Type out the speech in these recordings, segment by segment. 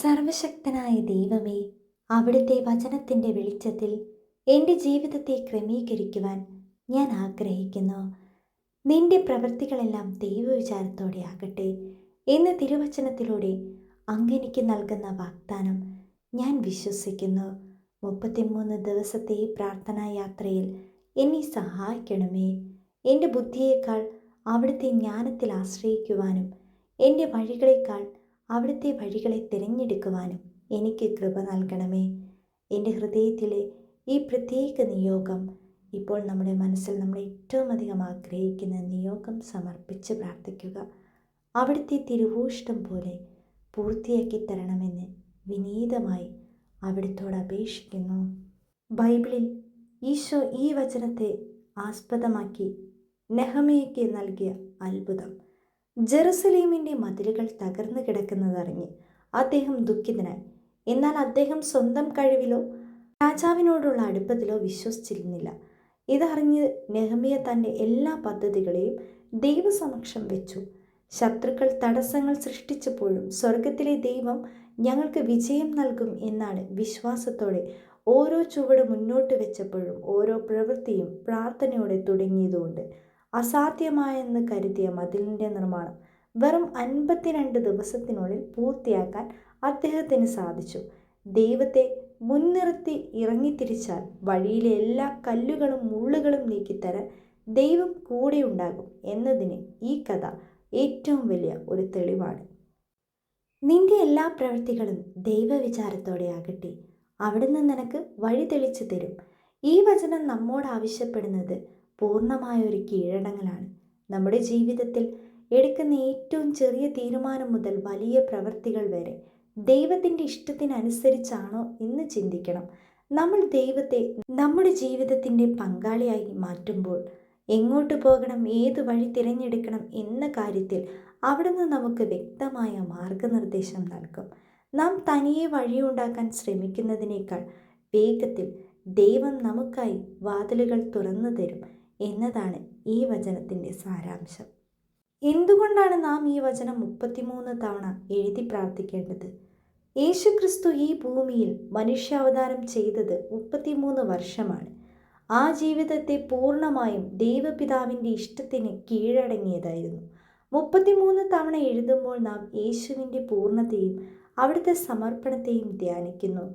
സർവശക്തനായ ദൈവമേ അവിടുത്തെ വചനത്തിന്റെ വെളിച്ചത്തിൽ എന്റെ ജീവിതത്തെ ക്രമീകരിക്കുവാൻ ഞാൻ ആഗ്രഹിക്കുന്നു. നിന്റെ പ്രവൃത്തികളെല്ലാം ദൈവവിചാരത്തോടെ ആകട്ടെ എന്ന് തിരുവചനത്തിലൂടെ അങ്ങനെക്ക് നൽകുന്ന വാഗ്ദാനം ഞാൻ വിശ്വസിക്കുന്നു. മുപ്പത്തിമൂന്ന് ദിവസത്തെ ഈ പ്രാർത്ഥനാ യാത്രയിൽ എന്നെ സഹായിക്കണമേ. എന്റെ ബുദ്ധിയേക്കാൾ അവിടുത്തെ ജ്ഞാനത്തിൽ ആശ്രയിക്കുവാനും എന്റെ വഴികളേക്കാൾ അവിടുത്തെ വഴികളെ തിരഞ്ഞെടുക്കുവാനും എനിക്ക് കൃപ നൽകണമേ. എന്റെ ഹൃദയത്തിലെ ഈ പ്രത്യേക നിയോഗം ഇപ്പോൾ നമ്മുടെ മനസ്സിൽ നമ്മൾ ഏറ്റവും അധികം ആഗ്രഹിക്കുന്ന നിയോഗം സമർപ്പിച്ച് പ്രാർത്ഥിക്കുക. അവിടുത്തെ തിരുവോഷ്ടം പോലെ പൂർത്തിയാക്കി തരണമെന്ന് വിനീതമായി അവിടുത്തോട് അപേക്ഷിക്കുന്നു. ബൈബിളിൽ ഈശോ ഈ വചനത്തെ ആസ്പദമാക്കി നെഹമയ്ക്ക് നൽകിയ അത്ഭുതം. ജെറുസലേമിന്റെ മതിലുകൾ തകർന്നു കിടക്കുന്നതറിഞ്ഞ് അദ്ദേഹം ദുഃഖിതനായി. എന്നാൽ അദ്ദേഹം സ്വന്തം കഴിവിലോ രാജാവിനോടുള്ള അടുപ്പത്തിലോ വിശ്വസിച്ചിരുന്നില്ല. ഇതറിഞ്ഞ് നെഹമിയ തന്റെ എല്ലാ പദ്ധതികളെയും ദൈവസമക്ഷം വെച്ചു. ശത്രുക്കൾ തടസ്സങ്ങൾ സൃഷ്ടിച്ചപ്പോഴും സ്വർഗത്തിലെ ദൈവം ഞങ്ങൾക്ക് വിജയം നൽകും എന്നാണ് വിശ്വാസത്തോടെ ഓരോ ചുവട് മുന്നോട്ട് വെച്ചപ്പോഴും ഓരോ പ്രവൃത്തിയും പ്രാർത്ഥനയോടെ തുടങ്ങിയതുകൊണ്ട്. അസാധ്യമായെന്ന് കരുതിയ മതിലിന്റെ നിർമ്മാണം വെറും അൻപത്തിരണ്ട് ദിവസത്തിനുള്ളിൽ പൂർത്തിയാക്കാൻ അദ്ദേഹത്തിന് സാധിച്ചു. ദൈവത്തെ മുൻനിർത്തി ഇറങ്ങിത്തിരിച്ചാൽ വഴിയിലെ എല്ലാ കല്ലുകളും മുള്ളുകളും നീക്കിത്തരാൻ ദൈവം കൂടെയുണ്ടാകും എന്നതിന് ഈ കഥ ഏറ്റവും വലിയ ഒരു തെളിവാണ്. നിന്റെ എല്ലാ പ്രവൃത്തികളും ദൈവവിചാരത്തോടെ ആകട്ടെ. അവിടുന്ന് നിനക്ക് വഴി തെളിച്ചു തരും. ഈ വചനം നമ്മോട് ആവശ്യപ്പെടുന്നത് പൂർണമായ ഒരു കീഴടങ്ങലാണ്. നമ്മുടെ ജീവിതത്തിൽ എടുക്കുന്ന ഏറ്റവും ചെറിയ തീരുമാനം മുതൽ വലിയ പ്രവൃത്തികൾ വരെ ദൈവത്തിന്റെ ഇഷ്ടത്തിനനുസരിച്ചാണോ എന്ന് ചിന്തിക്കണം. നമ്മൾ ദൈവത്തെ നമ്മുടെ ജീവിതത്തിന്റെ പങ്കാളിയായി മാറ്റുമ്പോൾ എങ്ങോട്ട് പോകണം ഏത് വഴി തിരഞ്ഞെടുക്കണം എന്ന കാര്യത്തിൽ അവിടുന്ന് നമുക്ക് വ്യക്തമായ മാർഗനിർദ്ദേശം നൽകും. നാം തനിയെ വഴിയുണ്ടാക്കാൻ ശ്രമിക്കുന്നതിനേക്കാൾ വേഗത്തിൽ ദൈവം നമുക്കായി വാതിലുകൾ തുറന്നു തരും. എന്നതാണ് ഈ വചനത്തിന്റെ സാരാംശം. എന്തുകൊണ്ടാണ് നാം ഈ വചനം മുപ്പത്തിമൂന്ന് തവണ എഴുതി പ്രാർത്ഥിക്കേണ്ടത്? യേശുക്രിസ്തു ഈ ഭൂമിയിൽ മനുഷ്യാവതാരം ചെയ്തത് മുപ്പത്തിമൂന്ന് വർഷമാണ്. ആ ജീവിതത്തെ പൂർണമായും ദൈവപിതാവിന്റെ ഇഷ്ടത്തിന് കീഴടങ്ങിയതായിരുന്നു. മുപ്പത്തിമൂന്ന് തവണ എഴുതുമ്പോൾ നാം യേശുവിന്റെ പൂർണതയും അവിടുത്തെ സമർപ്പണത്തെയും ധ്യാനിക്കുന്നു.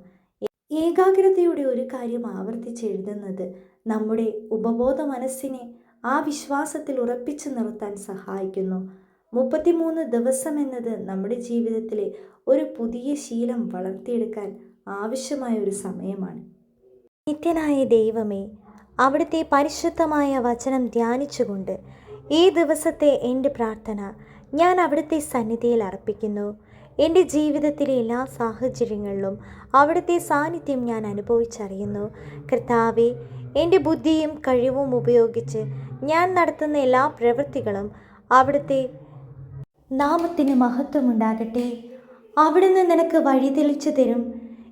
ഏകാഗ്രതയുടെ ഒരു കാര്യം ആവർത്തിച്ചെഴുതുന്നത് നമ്മുടെ ഉപബോധ മനസ്സിനെ ആ വിശ്വാസത്തിൽ ഉറപ്പിച്ചു നിർത്താൻ സഹായിക്കുന്നു. മുപ്പത്തിമൂന്ന് ദിവസം എന്നത് നമ്മുടെ ജീവിതത്തിലെ ഒരു പുതിയ ശീലം വളർത്തിയെടുക്കാൻ ആവശ്യമായ ഒരു സമയമാണ്. നിത്യനായ ദൈവമേ അവിടുത്തെ പരിശുദ്ധമായ വചനം ധ്യാനിച്ചുകൊണ്ട് ഈ ദിവസത്തെ എന്റെ പ്രാർത്ഥന ഞാൻ അവിടുത്തെ സന്നിധിയിൽ അർപ്പിക്കുന്നു. എന്റെ ജീവിതത്തിലെ എല്ലാ സാഹചര്യങ്ങളിലും അവിടുത്തെ സാന്നിധ്യം ഞാൻ അനുഭവിച്ചറിയുന്നു. കർത്താവെ എന്റെ ബുദ്ധിയും കഴിവും ഉപയോഗിച്ച് ഞാൻ നടത്തുന്ന എല്ലാ പ്രവൃത്തികളും അവിടുത്തെ നാമത്തിന് മഹത്വമുണ്ടാകട്ടെ. അവിടുന്ന് നിനക്ക് വഴി തെളിച്ചു തരും.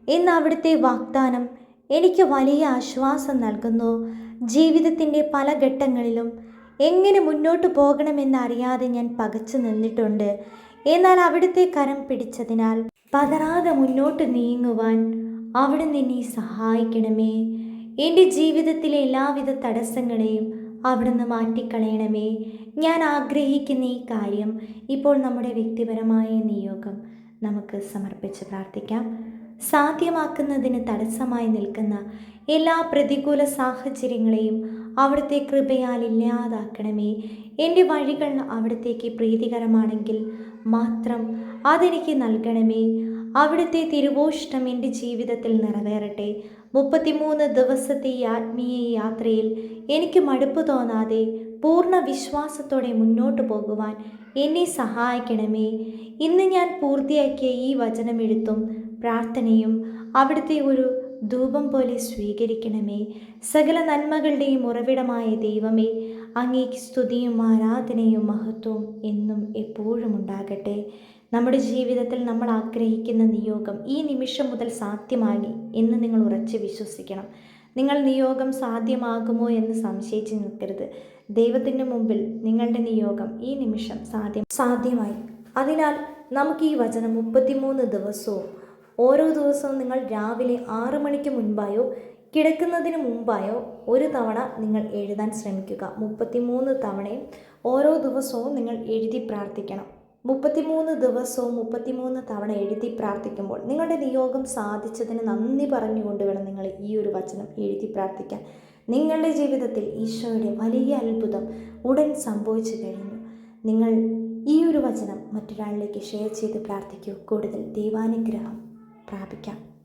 എന്ന അവിടുത്തെ വാഗ്ദാനം എനിക്ക് വലിയ ആശ്വാസം നൽകുന്നു. ജീവിതത്തിന്റെ പല ഘട്ടങ്ങളിലും എങ്ങനെ മുന്നോട്ട് പോകണമെന്നറിയാതെ ഞാൻ പകച്ചു നിന്നിട്ടുണ്ട്. എന്നാൽ അവിടുത്തെ കരം പിടിച്ചതിനാൽ പതറാതെ മുന്നോട്ട് നീങ്ങുവാൻ അവിടുന്ന് നിന്നെ സഹായിക്കണമേ. എന്റെ ജീവിതത്തിലെ എല്ലാവിധ തടസ്സങ്ങളെയും അവിടുന്ന് മാറ്റിക്കളയണമേ. ഞാൻ ആഗ്രഹിക്കുന്ന ഈ കാര്യം ഇപ്പോൾ നമ്മുടെ വ്യക്തിപരമായ നിയോഗം നമുക്ക് സമർപ്പിച്ച് പ്രാർത്ഥിക്കാം. സാധ്യമാക്കുന്നതിന് തടസ്സമായി നിൽക്കുന്ന എല്ലാ പ്രതികൂല സാഹചര്യങ്ങളെയും അവിടുത്തെ കൃപയാൽ ഇല്ലാതാക്കണമേ. എന്റെ വഴികൾ അവിടത്തേക്ക് പ്രീതികരമാണെങ്കിൽ മാത്രം അതെനിക്ക് നൽകണമേ. അവിടുത്തെ തിരുവോഷ്ടം എന്റെ ജീവിതത്തിൽ നിറവേറട്ടെ. മുപ്പത്തിമൂന്ന് ദിവസത്തെ ഈ ആത്മീയ യാത്രയിൽ എനിക്ക് മടുപ്പ് തോന്നാതെ പൂർണ വിശ്വാസത്തോടെ മുന്നോട്ട് പോകുവാൻ എന്നെ സഹായിക്കണമേ. ഇന്ന് ഞാൻ പൂർത്തിയാക്കിയ ഈ വചനമെഴുത്തും പ്രാർത്ഥനയും അവിടുത്തെ ഒരു ധൂപം പോലെ സ്വീകരിക്കണമേ. സകല നന്മകളുടെയും ഉറവിടമായ ദൈവമേ അങ്ങേക്ക് സ്തുതിയും ആരാധനയും മഹത്വവും എന്നും എപ്പോഴും ഉണ്ടാകട്ടെ. നമ്മുടെ ജീവിതത്തിൽ നമ്മൾ ആഗ്രഹിക്കുന്ന നിയോഗം ഈ നിമിഷം മുതൽ സാധ്യമായി എന്ന് നിങ്ങൾ ഉറച്ച് വിശ്വസിക്കണം. നിങ്ങൾ നിയോഗം സാധ്യമാകുമോ എന്ന് സംശയിച്ച് നിൽക്കരുത്. ദൈവത്തിന്റെ മുമ്പിൽ നിങ്ങളുടെ നിയോഗം ഈ നിമിഷം സാധ്യം സാധ്യമായി. അതിനാൽ നമുക്ക് ഈ വചനം മുപ്പത്തിമൂന്ന് ദിവസവും ഓരോ ദിവസവും നിങ്ങൾ രാവിലെ ആറ് മണിക്ക് മുൻപായോ കിടക്കുന്നതിന് മുമ്പായോ ഒരു തവണ നിങ്ങൾ എഴുതാൻ ശ്രമിക്കുക. മുപ്പത്തിമൂന്ന് തവണയും ഓരോ ദിവസവും നിങ്ങൾ എഴുതി പ്രാർത്ഥിക്കണം. മുപ്പത്തിമൂന്ന് ദിവസവും മുപ്പത്തിമൂന്ന് തവണ എഴുതി പ്രാർത്ഥിക്കുമ്പോൾ നിങ്ങളുടെ നിയോഗം സാധിച്ചതിന് നന്ദി പറഞ്ഞുകൊണ്ട് വേണം നിങ്ങൾ ഈ ഒരു വചനം എഴുതി പ്രാർത്ഥിക്കാൻ. നിങ്ങളുടെ ജീവിതത്തിൽ ഈശോയുടെ വലിയ അത്ഭുതം ഉടൻ സംഭവിച്ചു കഴിഞ്ഞു. നിങ്ങൾ ഈ ഒരു വചനം മറ്റൊരാളിലേക്ക് ഷെയർ ചെയ്ത് പ്രാർത്ഥിക്കൂ. കൂടുതൽ ദൈവാനുഗ്രഹം പ്രാപിക്കാം.